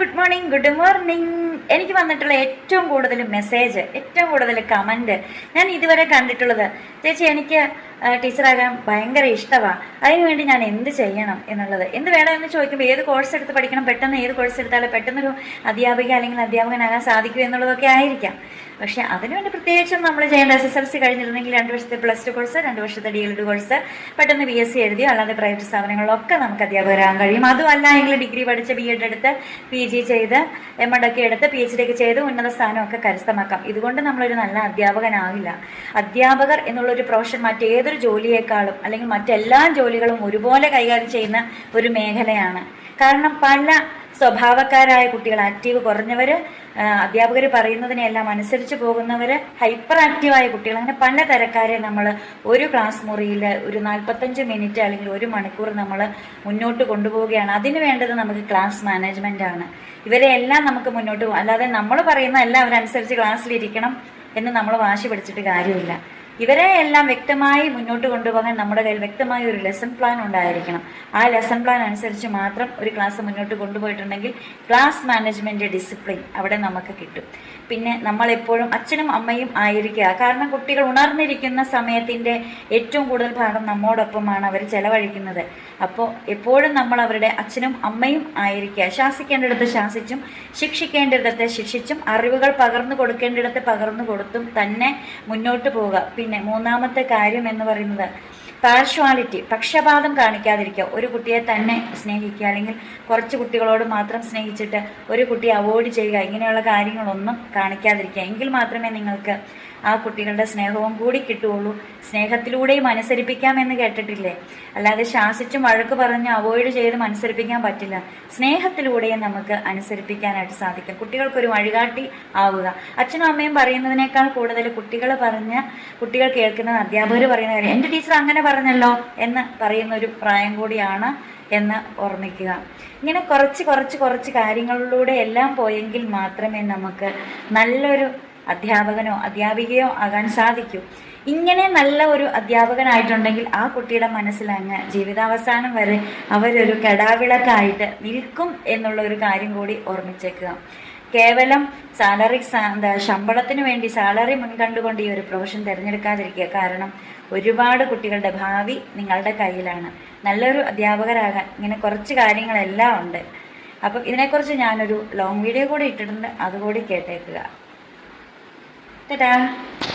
Good morning good morning. എനിക്ക് വന്നിട്ടുള്ള ഏറ്റവും കൂടുതൽ മെസ്സേജ് ഏറ്റവും കൂടുതൽ കമന്റ് ഞാൻ ഇതുവരെ കണ്ടിട്ടുള്ളത്. ചേച്ചി എനിക്ക് ടീച്ചറാകാൻ ഭയങ്കര ഇഷ്ടമാണ് അതിനുവേണ്ടി ഞാൻ എന്ത് ചെയ്യണം എന്നുള്ളത്? എന്ത് വേണം എന്ന് ചോദിക്കുമ്പോൾ ഏത് കോഴ്സ് എടുത്ത് പഠിക്കണം? പെട്ടെന്ന് ഏത് കോഴ്സ് എടുത്താലും പെട്ടെന്നൊരു അധ്യാപിക അല്ലെങ്കിൽ അധ്യാപകനാകാൻ സാധിക്കും എന്നുള്ളതൊക്കെ ആയിരിക്കാം. പക്ഷേ അതിനുവേണ്ടി പ്രത്യേകിച്ചും നമ്മൾ ചെയ്യേണ്ട എസ് എസ് എൽ സി കഴിഞ്ഞിരുന്നെങ്കിൽ രണ്ട് വർഷത്തെ പ്ലസ് ടു കോഴ്സ് രണ്ട് വർഷത്തെ ഡി എൽ ഡി കോഴ്സ് പെട്ടെന്ന് ബി എസ് സി എഴുതിയോ അല്ലാതെ പ്രൈവറ്റ് സ്ഥാപനങ്ങളിലൊക്കെ നമുക്ക് അധ്യാപകരാകാൻ കഴിയും. അതുമല്ല എങ്കിൽ ഡിഗ്രി പഠിച്ച് ബി എഡ് എടുത്ത് പി ജി ചെയ്ത് എം എഡ് ഒക്കെ എടുത്ത് പി എച്ച് ഡി ഒക്കെ ചെയ്ത് ഉന്നത സ്ഥാനമൊക്കെ കരസ്ഥമാക്കാം. ഇതുകൊണ്ട് നമ്മളൊരു നല്ല അധ്യാപകനാകില്ല അധ്യാപകർ എന്നുള്ളൊരു പ്രൊഫഷൻ മറ്റേതൊരു ജോലിയേക്കാളും അല്ലെങ്കിൽ മറ്റെല്ലാ ജോലികളും ഒരുപോലെ കൈകാര്യം ചെയ്യുന്ന ഒരു മേഖലയാണ്. കാരണം പല സ്വഭാവക്കാരായ കുട്ടികൾ ആക്റ്റീവ് കുറഞ്ഞവർ അധ്യാപകർ പറയുന്നതിനെല്ലാം അനുസരിച്ച് പോകുന്നവർ ഹൈപ്പർ ആക്റ്റീവായ കുട്ടികൾ അങ്ങനെ പല തരക്കാരെ നമ്മൾ ഒരു ക്ലാസ് മുറിയിൽ ഒരു നാൽപ്പത്തഞ്ച് മിനിറ്റ് അല്ലെങ്കിൽ ഒരു മണിക്കൂർ നമ്മൾ മുന്നോട്ട് കൊണ്ടുപോവുകയാണ്. അതിന് വേണ്ടത് നമുക്ക് ക്ലാസ് മാനേജ്മെന്റ് ആണ്. ഇവരെ എല്ലാം നമുക്ക് മുന്നോട്ട് പോകും അല്ലാതെ നമ്മൾ പറയുന്ന എല്ലാം അവരനുസരിച്ച് ക്ലാസ്സിലിരിക്കണം എന്ന് നമ്മൾ വാശി പിടിച്ചിട്ട് കാര്യമില്ല. ഇവരെ എല്ലാം വ്യക്തമായി മുന്നോട്ട് കൊണ്ടുപോകാൻ നമ്മുടെ കയ്യിൽ വ്യക്തമായ ഒരു ലെസൺ പ്ലാൻ ഉണ്ടായിരിക്കണം. ആ ലെസൺ പ്ലാൻ അനുസരിച്ച് മാത്രം ഒരു ക്ലാസ് മുന്നോട്ട് കൊണ്ടുപോയിട്ടുണ്ടെങ്കിൽ ക്ലാസ് മാനേജ്മെന്റ് ഡിസിപ്ലിൻ അവിടെ നമുക്ക് കിട്ടും. പിന്നെ നമ്മളെപ്പോഴും അച്ഛനും അമ്മയും ആയിരിക്കുക. കാരണം കുട്ടികൾ ഉണർന്നിരിക്കുന്ന സമയത്തിന്റെ ഏറ്റവും കൂടുതൽ ഭാഗം നമ്മോടൊപ്പമാണ് അവർ ചെലവഴിക്കുന്നത്. അപ്പോൾ എപ്പോഴും നമ്മൾ അവരുടെ അച്ഛനും അമ്മയും ആയിരിക്കുക. ശാസിക്കേണ്ടിടത്ത് ശാസിച്ചും ശിക്ഷിക്കേണ്ടിടത്ത് ശിക്ഷിച്ചും അറിവുകൾ പകർന്നു കൊടുക്കേണ്ടിടത്ത് പകർന്നു കൊടുത്തും തന്നെ മുന്നോട്ട് പോവുക. പിന്നെ മൂന്നാമത്തെ കാര്യം എന്ന് പറയുന്നത് പാർഷ്വാലിറ്റി പക്ഷപാതം കാണിക്കാതിരിക്കുക. ഒരു കുട്ടിയെ തന്നെ സ്നേഹിക്കുക അല്ലെങ്കിൽ കുറച്ച് കുട്ടികളോട് മാത്രം സ്നേഹിച്ചിട്ട് ഒരു കുട്ടിയെ അവോയ്ഡ് ചെയ്യുക ഇങ്ങനെയുള്ള കാര്യങ്ങളൊന്നും കാണിക്കാതിരിക്കുക. എങ്കിൽ മാത്രമേ നിങ്ങൾക്ക് ആ കുട്ടികളുടെ സ്നേഹവും കൂടി കിട്ടുകയുള്ളൂ. സ്നേഹത്തിലൂടെയും അനുസരിപ്പിക്കാമെന്ന് കേട്ടിട്ടില്ലേ? അല്ലാതെ ശാസിച്ചും വഴക്ക് പറഞ്ഞ് അവോയ്ഡ് ചെയ്ത് അനുസരിപ്പിക്കാൻ പറ്റില്ല. സ്നേഹത്തിലൂടെയും നമുക്ക് അനുസരിപ്പിക്കാനായിട്ട് സാധിക്കും. കുട്ടികൾക്കൊരു വഴികാട്ടി ആവുക. അച്ഛനും അമ്മയും പറയുന്നതിനേക്കാൾ കൂടുതൽ കുട്ടികൾ പറഞ്ഞ് കുട്ടികൾ കേൾക്കുന്ന അധ്യാപകർ പറയുന്ന കാര്യം. എന്റെ ടീച്ചർ അങ്ങനെ പറഞ്ഞല്ലോ എന്ന് പറയുന്ന ഒരു പ്രായം കൂടിയാണ് എന്ന് ഓർമ്മിക്കുക. ഇങ്ങനെ കുറച്ച് കുറച്ച് കുറച്ച് കാര്യങ്ങളിലൂടെ എല്ലാം പോയെങ്കിൽ മാത്രമേ നമുക്ക് നല്ലൊരു അധ്യാപകനോ അധ്യാപികയോ ആകാൻ സാധിക്കൂ. ഇങ്ങനെ നല്ല ഒരു അധ്യാപകനായിട്ടുണ്ടെങ്കിൽ ആ കുട്ടിയുടെ മനസ്സിൽ അങ്ങ് ജീവിതാവസാനം വരെ അവരൊരു കടാവിളക്കായിട്ട് നിൽക്കും എന്നുള്ള ഒരു കാര്യം കൂടി ഓർമ്മിച്ചേക്കുക. കേവലം സാലറി എന്താ ശമ്പളത്തിന് വേണ്ടി സാലറി മുൻകണ്ടുകൊണ്ട് ഈ ഒരു പ്രൊഫഷൻ തിരഞ്ഞെടുക്കാതിരിക്കുക കാരണം ഒരുപാട് കുട്ടികളുടെ ഭാവി നിങ്ങളുടെ കയ്യിലാണ്. നല്ലൊരു അധ്യാപകരാകാൻ ഇങ്ങനെ കുറച്ച് കാര്യങ്ങളെല്ലാം ഉണ്ട്. അപ്പം ഇതിനെക്കുറിച്ച് ഞാനൊരു ലോങ് വീഡിയോ കൂടി ഇട്ടിട്ടുണ്ട്. അതുകൂടി കേട്ടേക്കുക. 拜拜。